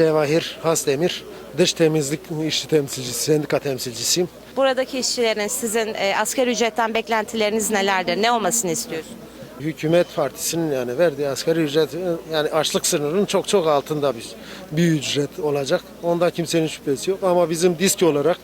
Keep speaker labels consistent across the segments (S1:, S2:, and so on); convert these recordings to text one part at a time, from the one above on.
S1: Cevahir Hasdemir, dış temizlik işçi temsilcisi, sendika temsilcisiyim.
S2: Buradaki işçilerin sizin e, asgari ücretten beklentileriniz nelerdir? Ne olmasını istiyorsunuz?
S1: Hükümet partisinin yani verdiği asgari ücret yani açlık sınırının çok çok altında bir, bir ücret olacak. Onda kimsenin şüphesi yok ama bizim disk olarak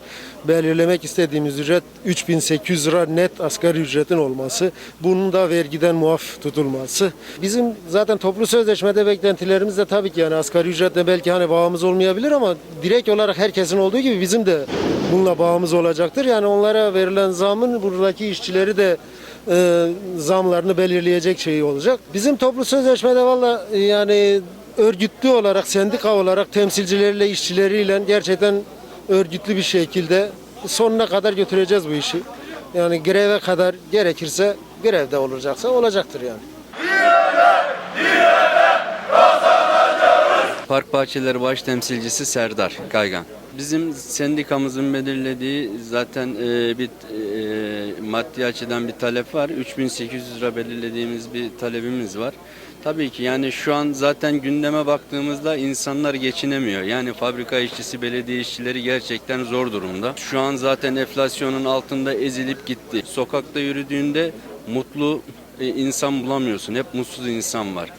S1: belirlemek istediğimiz ücret 3800 lira net asgari ücretin olması. Bunun da vergiden muaf tutulması. Bizim zaten toplu sözleşmede beklentilerimiz de tabii ki yani asgari ücretle belki hani bağımız olmayabilir ama direkt olarak herkesin olduğu gibi bizim de bununla bağımız olacaktır. Yani onlara verilen zamın buradaki işçileri de e, zamlarını belirleyecek şey olacak. Bizim toplu sözleşmede valla e, yani örgütlü olarak, sendika olarak temsilcileriyle, işçileriyle gerçekten örgütlü bir şekilde sonuna kadar götüreceğiz bu işi. Yani greve kadar gerekirse grevde olacaksa olacaktır yani.
S3: Park Bahçeleri Baş Temsilcisi Serdar Kaygan. Bizim sendikamızın belirlediği zaten e, bir e, maddi açıdan bir talep var. 3800 lira belirlediğimiz bir talebimiz var. Tabii ki yani şu an zaten gündeme baktığımızda insanlar geçinemiyor. Yani fabrika işçisi, belediye işçileri gerçekten zor durumda. Şu an zaten enflasyonun altında ezilip gitti. Sokakta yürüdüğünde mutlu e, insan bulamıyorsun. Hep mutsuz insan var.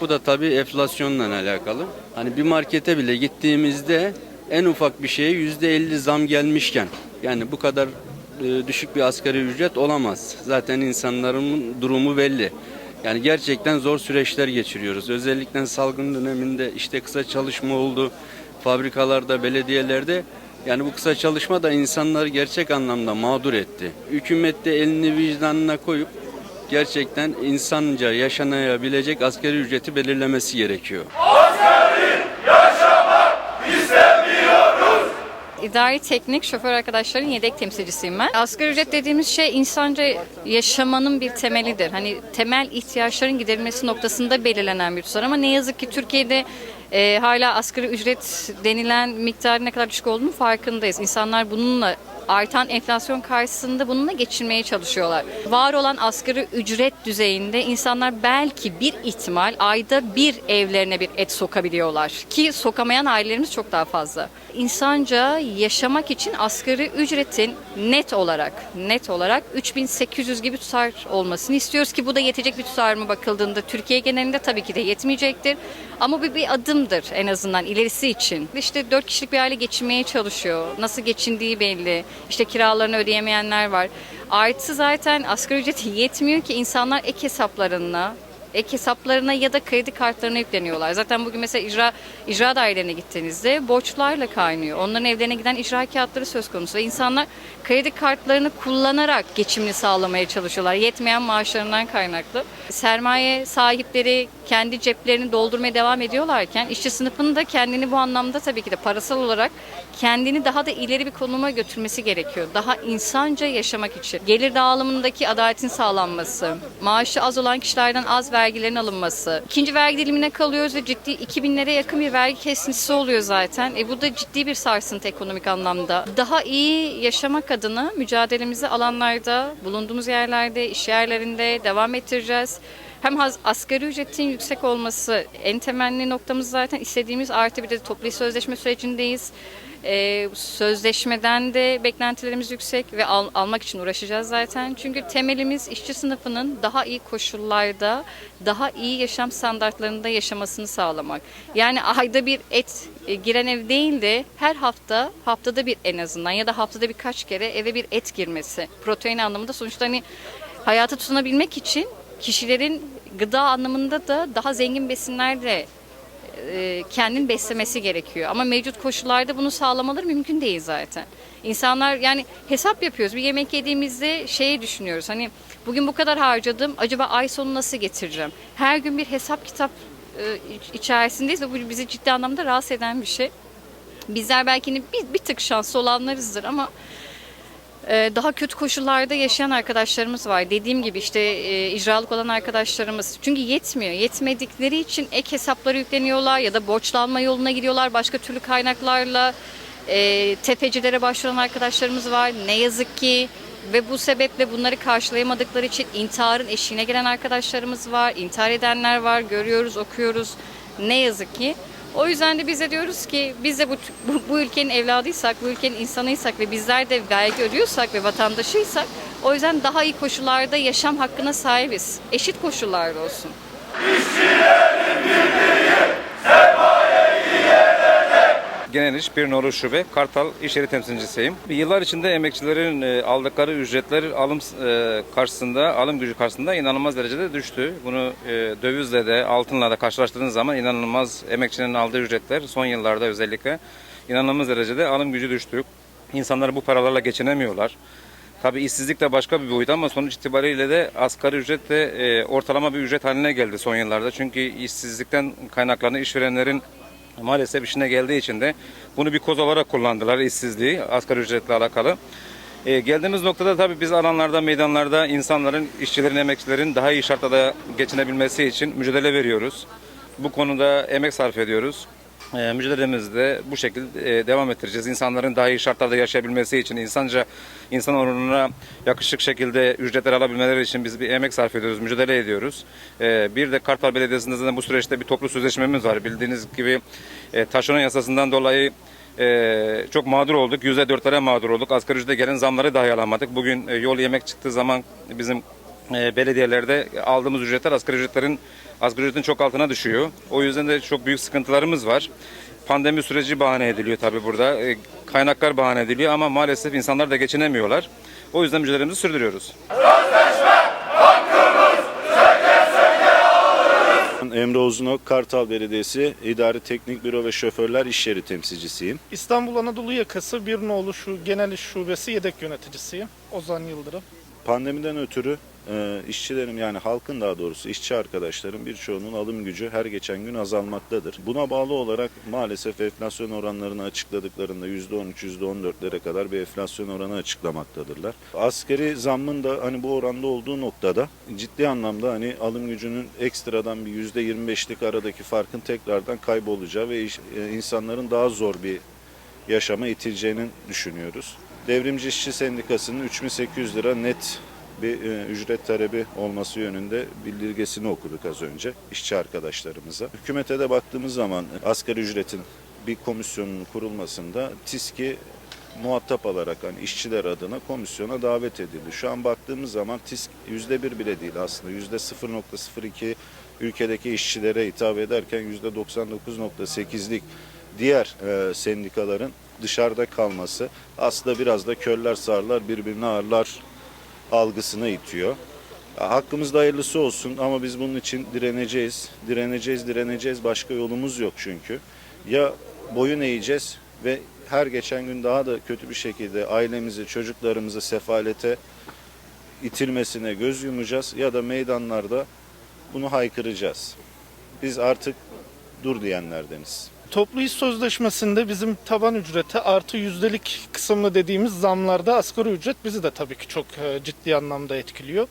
S3: Bu da tabii enflasyonla alakalı. Hani bir markete bile gittiğimizde en ufak bir şeye %50 zam gelmişken yani bu kadar e, düşük bir asgari ücret olamaz. Zaten insanların durumu belli. Yani gerçekten zor süreçler geçiriyoruz. Özellikle salgın döneminde işte kısa çalışma oldu. Fabrikalarda, belediyelerde yani bu kısa çalışma da insanları gerçek anlamda mağdur etti. Hükümet de elini vicdanına koyup gerçekten insanca yaşanabilecek asgari ücreti belirlemesi gerekiyor.
S4: İdari teknik şoför arkadaşların yedek temsilcisiyim ben. Asgari ücret dediğimiz şey insanca yaşamanın bir temelidir. Hani temel ihtiyaçların giderilmesi noktasında belirlenen bir tutar ama ne yazık ki Türkiye'de e, hala asgari ücret denilen miktarın ne kadar düşük olduğunu farkındayız. İnsanlar bununla artan enflasyon karşısında bununla geçinmeye çalışıyorlar. Var olan asgari ücret düzeyinde insanlar belki bir ihtimal ayda bir evlerine bir et sokabiliyorlar. Ki sokamayan ailelerimiz çok daha fazla. İnsanca yaşamak için asgari ücretin net olarak net olarak 3800 gibi tutar olmasını istiyoruz ki bu da yetecek bir tutar mı bakıldığında Türkiye genelinde tabii ki de yetmeyecektir. Ama bu bir adımdır en azından ilerisi için. İşte 4 kişilik bir aile geçinmeye çalışıyor. Nasıl geçindiği belli. İşte kiralarını ödeyemeyenler var. Artı zaten asgari ücreti yetmiyor ki insanlar ek hesaplarına ek hesaplarına ya da kredi kartlarına yükleniyorlar. Zaten bugün mesela icra icra dairelerine gittiğinizde borçlarla kaynıyor. Onların evlerine giden icra kağıtları söz konusu. Ve insanlar kredi kartlarını kullanarak geçimini sağlamaya çalışıyorlar. Yetmeyen maaşlarından kaynaklı. Sermaye sahipleri kendi ceplerini doldurmaya devam ediyorlarken işçi sınıfının da kendini bu anlamda tabii ki de parasal olarak kendini daha da ileri bir konuma götürmesi gerekiyor. Daha insanca yaşamak için. Gelir dağılımındaki adaletin sağlanması, maaşı az olan kişilerden az vergilerin alınması. İkinci vergi dilimine kalıyoruz ve ciddi 2000'lere yakın bir vergi kesintisi oluyor zaten. E bu da ciddi bir sarsıntı ekonomik anlamda. Daha iyi yaşamak adına mücadelemizi alanlarda, bulunduğumuz yerlerde, iş yerlerinde devam ettireceğiz. Hem asgari ücretin yüksek olması en temelli noktamız zaten istediğimiz artı bir de toplu sözleşme sürecindeyiz. Ee, sözleşmeden de beklentilerimiz yüksek ve al- almak için uğraşacağız zaten. Çünkü temelimiz işçi sınıfının daha iyi koşullarda, daha iyi yaşam standartlarında yaşamasını sağlamak. Yani ayda bir et e, giren ev değil de her hafta, haftada bir en azından ya da haftada birkaç kere eve bir et girmesi. Protein anlamında sonuçta hani hayata tutunabilmek için kişilerin gıda anlamında da daha zengin besinlerle e, kendini beslemesi gerekiyor. Ama mevcut koşullarda bunu sağlamaları mümkün değil zaten. İnsanlar yani hesap yapıyoruz. Bir yemek yediğimizde şeyi düşünüyoruz. Hani bugün bu kadar harcadım. Acaba ay sonu nasıl getireceğim? Her gün bir hesap kitap e, iç- içerisindeyiz ve bu bizi ciddi anlamda rahatsız eden bir şey. Bizler belki bir, bir tık şanslı olanlarızdır ama daha kötü koşullarda yaşayan arkadaşlarımız var. Dediğim gibi işte e, icralık olan arkadaşlarımız. Çünkü yetmiyor. Yetmedikleri için ek hesapları yükleniyorlar ya da borçlanma yoluna gidiyorlar. Başka türlü kaynaklarla e, tefecilere başvuran arkadaşlarımız var. Ne yazık ki ve bu sebeple bunları karşılayamadıkları için intiharın eşiğine gelen arkadaşlarımız var. İntihar edenler var. Görüyoruz, okuyoruz. Ne yazık ki. O yüzden de biz de diyoruz ki biz de bu, bu, bu ülkenin evladıysak, bu ülkenin insanıysak ve bizler de vergi ödüyorsak ve vatandaşıysak o yüzden daha iyi koşullarda yaşam hakkına sahibiz. Eşit koşullarda olsun.
S5: Genel İş Bir Nolu Şube Kartal İş Yeri temsilcisiyim. Yıllar içinde emekçilerin e, aldıkları ücretler alım e, karşısında, alım gücü karşısında inanılmaz derecede düştü. Bunu e, dövizle de altınla da karşılaştırdığınız zaman inanılmaz emekçinin aldığı ücretler son yıllarda özellikle inanılmaz derecede alım gücü düştü. İnsanlar bu paralarla geçinemiyorlar. Tabii işsizlik de başka bir boyut ama sonuç itibariyle de asgari ücret de e, ortalama bir ücret haline geldi son yıllarda. Çünkü işsizlikten kaynaklanan işverenlerin maalesef işine geldiği için de bunu bir koz olarak kullandılar işsizliği asgari ücretle alakalı. E, geldiğimiz noktada tabii biz alanlarda, meydanlarda insanların, işçilerin, emekçilerin daha iyi şartlarda geçinebilmesi için mücadele veriyoruz. Bu konuda emek sarf ediyoruz. E, mücadelemizi de bu şekilde e, devam ettireceğiz. İnsanların daha iyi şartlarda yaşayabilmesi için, insanca insan onuruna yakışık şekilde ücretler alabilmeleri için biz bir emek sarf ediyoruz, mücadele ediyoruz. E, bir de Kartal Belediyesi'nde zaten bu süreçte bir toplu sözleşmemiz var. Bildiğiniz gibi e, taşeron yasasından dolayı ee, çok mağdur olduk. %4'lere mağdur olduk. Asgari ücrete gelen zamları dahi alamadık. Bugün e, yol yemek çıktığı zaman bizim e, belediyelerde aldığımız ücretler asgari ücretlerin asgari ücretin çok altına düşüyor. O yüzden de çok büyük sıkıntılarımız var. Pandemi süreci bahane ediliyor tabii burada. E, kaynaklar bahane ediliyor ama maalesef insanlar da geçinemiyorlar. O yüzden mücadelemizi sürdürüyoruz.
S6: Emre Uzunok, Kartal Belediyesi İdari Teknik Büro ve Şoförler İş Yeri temsilcisiyim.
S7: İstanbul Anadolu Yakası bir nolu şu genel iş şubesi yedek yöneticisiyim. Ozan Yıldırım.
S6: Pandemiden ötürü e, yani halkın daha doğrusu işçi arkadaşlarım birçoğunun alım gücü her geçen gün azalmaktadır. Buna bağlı olarak maalesef enflasyon oranlarını açıkladıklarında %13, %14'lere kadar bir enflasyon oranı açıklamaktadırlar. Askeri zammın da hani bu oranda olduğu noktada ciddi anlamda hani alım gücünün ekstradan bir %25'lik aradaki farkın tekrardan kaybolacağı ve iş- e, insanların daha zor bir yaşama itileceğini düşünüyoruz. Devrimci İşçi Sendikası'nın 3800 lira net bir e, ücret talebi olması yönünde bildirgesini okuduk az önce işçi arkadaşlarımıza. Hükümete de baktığımız zaman asgari ücretin bir komisyonun kurulmasında TİSK'i muhatap alarak hani işçiler adına komisyona davet edildi. Şu an baktığımız zaman TİSK %1 bile değil aslında %0.02 ülkedeki işçilere hitap ederken %99.8'lik diğer e, sendikaların dışarıda kalması aslında biraz da körler sağırlar birbirine ağırlar algısına itiyor. Hakkımızda hayırlısı olsun ama biz bunun için direneceğiz. Direneceğiz, direneceğiz. Başka yolumuz yok çünkü. Ya boyun eğeceğiz ve her geçen gün daha da kötü bir şekilde ailemizi, çocuklarımızı sefalete itilmesine göz yumacağız ya da meydanlarda bunu haykıracağız. Biz artık dur diyenlerdeniz.
S7: Toplu iş sözleşmesinde bizim taban ücreti artı yüzdelik kısımlı dediğimiz zamlarda asgari ücret bizi de tabii ki çok e, ciddi anlamda etkiliyor.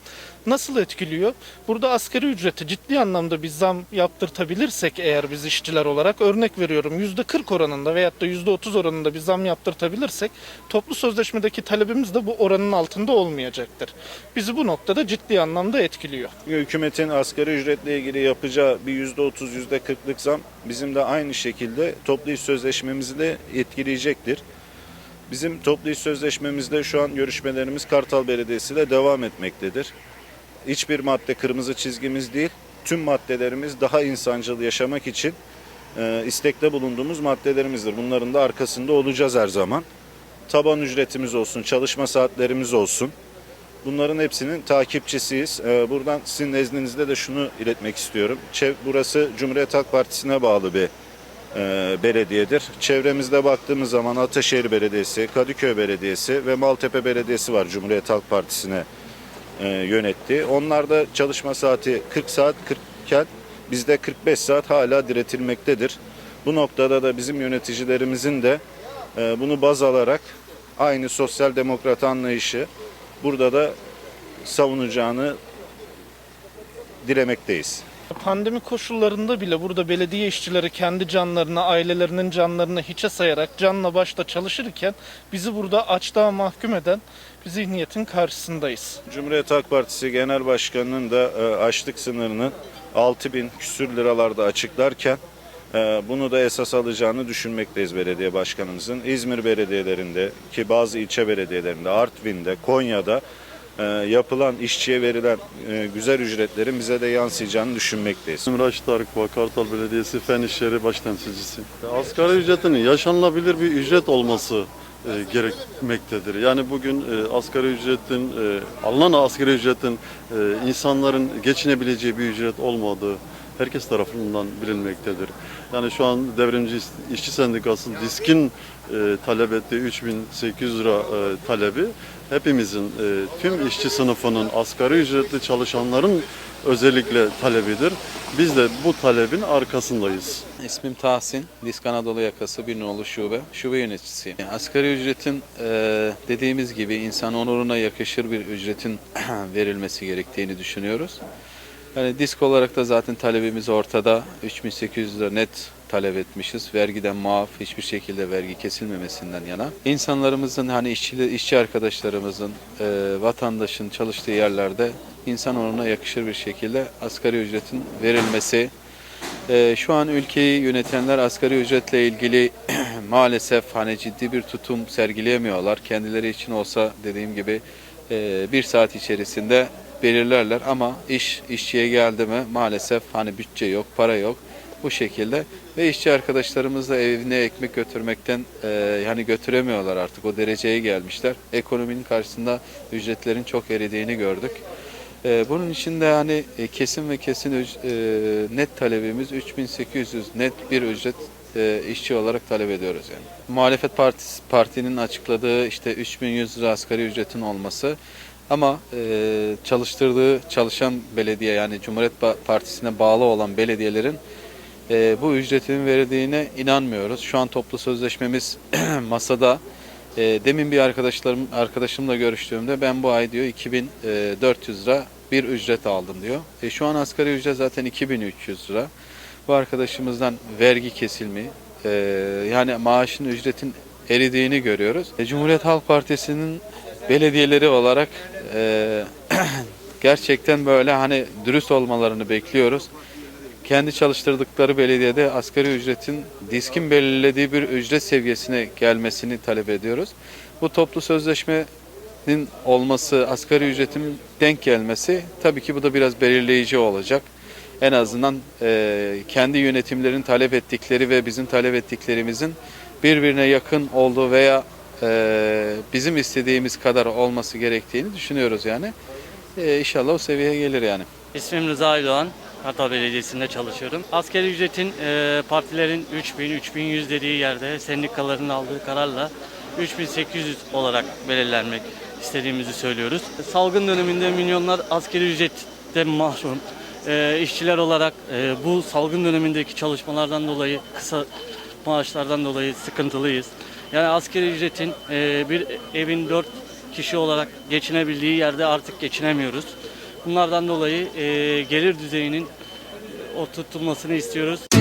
S7: Nasıl etkiliyor? Burada asgari ücreti ciddi anlamda bir zam yaptırtabilirsek eğer biz işçiler olarak örnek veriyorum yüzde 40 oranında veyahut da yüzde 30 oranında bir zam yaptırtabilirsek toplu sözleşmedeki talebimiz de bu oranın altında olmayacaktır. Bizi bu noktada ciddi anlamda etkiliyor.
S6: Hükümetin asgari ücretle ilgili yapacağı bir %30, %40'lık zam bizim de aynı şekilde toplu iş sözleşmemizi de etkileyecektir. Bizim toplu iş sözleşmemizde şu an görüşmelerimiz Kartal Belediyesi ile devam etmektedir. Hiçbir madde kırmızı çizgimiz değil. Tüm maddelerimiz daha insancıl yaşamak için e, istekte bulunduğumuz maddelerimizdir. Bunların da arkasında olacağız her zaman. Taban ücretimiz olsun, çalışma saatlerimiz olsun. Bunların hepsinin takipçisiyiz. Ee, Buradan sizin nezdinizde de şunu iletmek istiyorum. Burası Cumhuriyet Halk Partisi'ne bağlı bir e, belediyedir. Çevremizde baktığımız zaman Ataşehir Belediyesi, Kadıköy Belediyesi ve Maltepe Belediyesi var Cumhuriyet Halk Partisi'ne e, yönetti. Onlarda çalışma saati 40 saat 40 iken bizde 45 saat hala diretilmektedir. Bu noktada da bizim yöneticilerimizin de e, bunu baz alarak aynı sosyal demokrat anlayışı burada da savunacağını dilemekteyiz.
S7: Pandemi koşullarında bile burada belediye işçileri kendi canlarına, ailelerinin canlarına hiçe sayarak canla başla çalışırken bizi burada açlığa mahkum eden bir zihniyetin karşısındayız.
S6: Cumhuriyet Halk Partisi Genel Başkanı'nın da e, açlık sınırının 6 bin küsür liralarda açıklarken Ee, Bunu da esas alacağını düşünmekteyiz belediye başkanımızın. İzmir belediyelerinde ki bazı ilçe belediyelerinde, Artvin'de, Konya'da e, yapılan işçiye verilen e, güzel ücretlerin bize de yansıyacağını düşünmekteyiz.
S8: Raşit Tarık Kartal Belediyesi Fen İşleri Baş Temsilcisi. Asgari ücretinin yaşanılabilir bir ücret olması e, gerekmektedir. Yani bugün e, asgari ücretin, alınan asgari ücretin insanların geçinebileceği bir ücret olmadığı herkes tarafından bilinmektedir. Yani şu an Devrimci İş- İşçi Sendikası DİSK'in e, talep ettiği 3800 lira e, talebi hepimizin, e, tüm işçi sınıfının, asgari ücretli çalışanların özellikle talebidir. Biz de bu talebin arkasındayız.
S9: İsmim Tahsin, Disk Anadolu Yakası bir nolu şube, şube yöneticisiyim. Yani asgari ücretin e, dediğimiz gibi insan onuruna yakışır bir ücretin verilmesi gerektiğini düşünüyoruz. Yani disk olarak da zaten talebimiz ortada. 3800 lira net talep etmişiz. Vergiden muaf hiçbir şekilde vergi kesilmemesinden yana. İnsanlarımızın hani işçi, işçi arkadaşlarımızın, e, vatandaşın çalıştığı yerlerde insan onuruna yakışır bir şekilde asgari ücretin verilmesi ee, şu an ülkeyi yönetenler asgari ücretle ilgili maalesef hani ciddi bir tutum sergileyemiyorlar. Kendileri için olsa dediğim gibi e, bir saat içerisinde belirlerler ama iş işçiye geldi mi maalesef hani bütçe yok, para yok bu şekilde ve işçi arkadaşlarımız da evine ekmek götürmekten e, yani götüremiyorlar artık o dereceye gelmişler. Ekonominin karşısında ücretlerin çok eridiğini gördük. Ee, Bunun için de hani e, kesin ve kesin e, net talebimiz 3800 net bir ücret e, işçi olarak talep ediyoruz yani. Muhalefet partisi partinin açıkladığı işte 3100 lira asgari ücretin olması ama e, çalıştırdığı çalışan belediye yani Cumhuriyet Partisi'ne bağlı olan belediyelerin e, bu ücretin verildiğine inanmıyoruz. Şu an toplu sözleşmemiz masada. E, demin bir arkadaşlarım arkadaşımla görüştüğümde ben bu ay diyor 2400 lira bir ücret aldım diyor. E, şu an asgari ücret zaten 2300 lira. Bu arkadaşımızdan vergi kesilmi e, yani maaşın ücretin eridiğini görüyoruz. E, Cumhuriyet Halk Partisi'nin belediyeleri olarak e, gerçekten böyle hani dürüst olmalarını bekliyoruz kendi çalıştırdıkları belediyede asgari ücretin diskin belirlediği bir ücret seviyesine gelmesini talep ediyoruz. Bu toplu sözleşmenin olması, asgari ücretin denk gelmesi tabii ki bu da biraz belirleyici olacak. En azından e, kendi yönetimlerin talep ettikleri ve bizim talep ettiklerimizin birbirine yakın olduğu veya e, bizim istediğimiz kadar olması gerektiğini düşünüyoruz yani. E, inşallah o seviyeye gelir yani.
S10: İsmim Rıza Aydoğan. Kartal Belediyesi'nde çalışıyorum. Asgari ücretin e, partilerin 3000-3100 dediği yerde sendikaların aldığı kararla 3800 olarak belirlenmek istediğimizi söylüyoruz. Salgın döneminde milyonlar asgari ücrette mahrum. E, işçiler olarak e, bu salgın dönemindeki çalışmalardan dolayı kısa maaşlardan dolayı sıkıntılıyız. Yani asgari ücretin e, bir evin 4 kişi olarak geçinebildiği yerde artık geçinemiyoruz. Bunlardan dolayı gelir düzeyinin oturtulmasını istiyoruz.